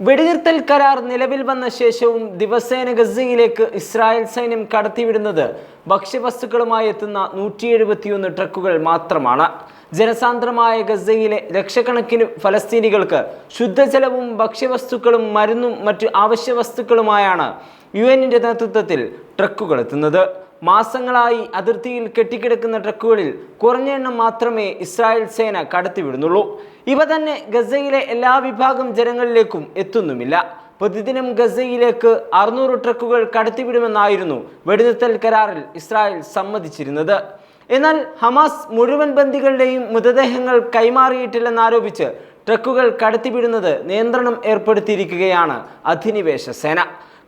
വെടിനിർത്തൽ കരാർ നിലവിൽ വന്ന ശേഷവും ദിവസേന ഗസയിലേക്ക് ഇസ്രായേൽ സൈന്യം കടത്തിവിടുന്നത് ഭക്ഷ്യവസ്തുക്കളുമായി എത്തുന്ന നൂറ്റി എഴുപത്തിയൊന്ന് ട്രക്കുകൾ മാത്രമാണ്. ജനസാന്ദ്രമായ ഗസയിലെ ലക്ഷക്കണക്കിന് ഫലസ്തീനികൾക്ക് ശുദ്ധജലവും ഭക്ഷ്യവസ്തുക്കളും മരുന്നും മറ്റു ആവശ്യ വസ്തുക്കളുമായാണ് യു എന്നിന്റെ നേതൃത്വത്തിൽ ട്രക്കുകൾ എത്തുന്നത്. മാസങ്ങളായി അതിർത്തിയിൽ കെട്ടിക്കിടക്കുന്ന ട്രക്കുകളിൽ കുറഞ്ഞ എണ്ണം മാത്രമേ ഇസ്രായേൽ സേന കടത്തിവിടുന്നുള്ളൂ. ഇവ തന്നെ ഗസയിലെ എല്ലാ വിഭാഗം ജനങ്ങളിലേക്കും എത്തുന്നുമില്ല. പ്രതിദിനം ഗസയിലേക്ക് അറുന്നൂറ് ട്രക്കുകൾ കടത്തിവിടുമെന്നായിരുന്നു വെടിനിർത്തൽ കരാറിൽ ഇസ്രായേൽ സമ്മതിച്ചിരുന്നത്. എന്നാൽ ഹമാസ് മുഴുവൻ ബന്ദികളുടെയും മൃതദേഹങ്ങൾ കൈമാറിയിട്ടില്ലെന്നാരോപിച്ച് ട്രക്കുകൾ കടത്തിവിടുന്നത് നിയന്ത്രണം ഏർപ്പെടുത്തിയിരിക്കുകയാണ് അധിനിവേശ സേന.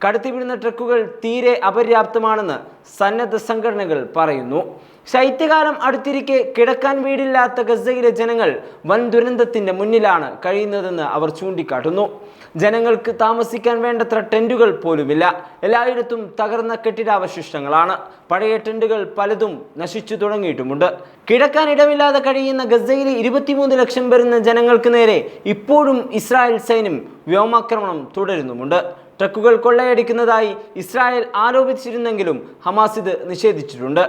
കടത്തിവിടുന്ന ട്രക്കുകൾ തീരെ അപര്യാപ്തമാണെന്ന് സന്നദ്ധ സംഘടനകൾ പറയുന്നു. ശൈത്യകാലം അടുത്തിരിക്കെ കിടക്കാൻ വീടില്ലാത്ത ഗസയിലെ ജനങ്ങൾ വൻ ദുരന്തത്തിന്റെ മുന്നിലാണ് കഴിയുന്നതെന്ന് അവർ ചൂണ്ടിക്കാട്ടുന്നു. ജനങ്ങൾക്ക് താമസിക്കാൻ വേണ്ടത്ര ടെന്റുകൾ പോലുമില്ല. എല്ലായിടത്തും തകർന്ന കെട്ടിടാവശിഷ്ടങ്ങളാണ്. പഴയ ടെന്റുകൾ പലതും നശിച്ചു തുടങ്ങിയിട്ടുമുണ്ട്. കിടക്കാൻ ഇടമില്ലാതെ കഴിയുന്ന ഗസയിലെ ഇരുപത്തിമൂന്ന് ലക്ഷം വരുന്ന ജനങ്ങൾക്ക് നേരെ ഇപ്പോഴും ഇസ്രായേൽ സൈന്യം വ്യോമാക്രമണം തുടരുന്നുമുണ്ട്. ട്രക്കുകൾ കൊള്ളയടിക്കുന്നതായി ഇസ്രായേൽ ആരോപിച്ചിരുന്നെങ്കിലും ഹമാസ് ഇത് നിഷേധിച്ചിട്ടുണ്ട്.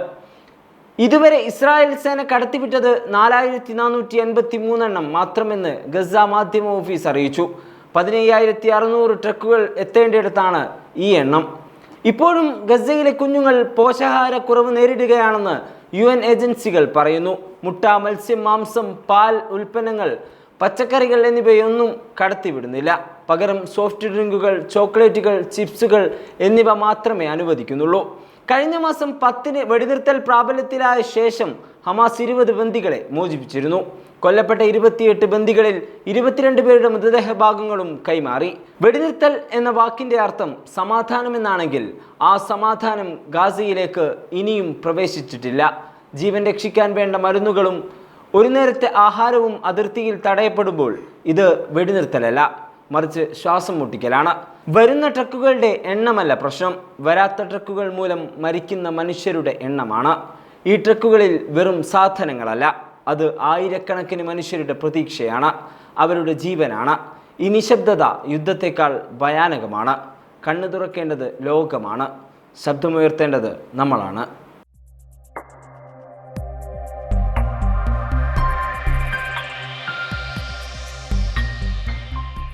ഇതുവരെ ഇസ്രായേൽ സേന കടത്തിവിട്ടത് നാലായിരത്തി നാനൂറ്റി എൺപത്തി മൂന്നെണ്ണം മാത്രമെന്ന് ഗസ മാധ്യമ ഓഫീസ് അറിയിച്ചു. പതിനയ്യായിരത്തി അറുന്നൂറ് ട്രക്കുകൾ എത്തേണ്ടിടത്താണ് ഈ എണ്ണം. ഇപ്പോഴും ഗസയിലെ കുഞ്ഞുങ്ങൾ പോഷകാഹാരക്കുറവ് നേരിടുകയാണെന്ന് യു എൻ ഏജൻസികൾ പറയുന്നു. മുട്ട മത്സ്യം മാംസം പാൽ ഉൽപ്പന്നങ്ങൾ പച്ചക്കറികൾ എന്നിവയൊന്നും കടത്തിവിടുന്നില്ല. പകരം സോഫ്റ്റ് ഡ്രിങ്കുകൾ ചോക്ലേറ്റുകൾ ചിപ്സുകൾ എന്നിവ മാത്രമേ അനുവദിക്കുന്നുള്ളൂ. കഴിഞ്ഞ മാസം പത്തിന് വെടിനിർത്തൽ പ്രാബല്യത്തിലായ ശേഷം ഹമാസ് ഇരുപത് ബന്ദികളെ മോചിപ്പിച്ചിരുന്നു. കൊല്ലപ്പെട്ട ഇരുപത്തിയെട്ട് ബന്ദികളിൽ ഇരുപത്തിരണ്ട് പേരുടെ മൃതദേഹ ഭാഗങ്ങളും കൈമാറി. വെടിനിർത്തൽ എന്ന വാക്കിന്റെ അർത്ഥം സമാധാനം എന്നാണെങ്കിൽ ആ സമാധാനം ഗാസയിലേക്ക് ഇനിയും പ്രവേശിച്ചിട്ടില്ല. ജീവൻ രക്ഷിക്കാൻ വേണ്ട മരുന്നുകളും ഒരു നേരത്തെ ആഹാരവും അതിർത്തിയിൽ തടയപ്പെടുമ്പോൾ ഇത് വെടിനിർത്തലല്ല. മറിച്ച് ശ്വാസം മുട്ടിക്കലാണ്. വരുന്ന ട്രക്കുകളുടെ എണ്ണമല്ല പ്രശ്നം. വരാത്ത ട്രക്കുകൾ മൂലം മരിക്കുന്ന മനുഷ്യരുടെ എണ്ണമാണ്. ഈ ട്രക്കുകളിൽ വെറും സാധനങ്ങളല്ല അത് ആയിരക്കണക്കിന് മനുഷ്യരുടെ പ്രതീക്ഷയാണ്. അവരുടെ ജീവനാണ്. ഈ നിശബ്ദത യുദ്ധത്തെക്കാൾ ഭയാനകമാണ്. കണ്ണു തുറക്കേണ്ടത് ലോകമാണ്. ശബ്ദമുയർത്തേണ്ടത് നമ്മളാണ്.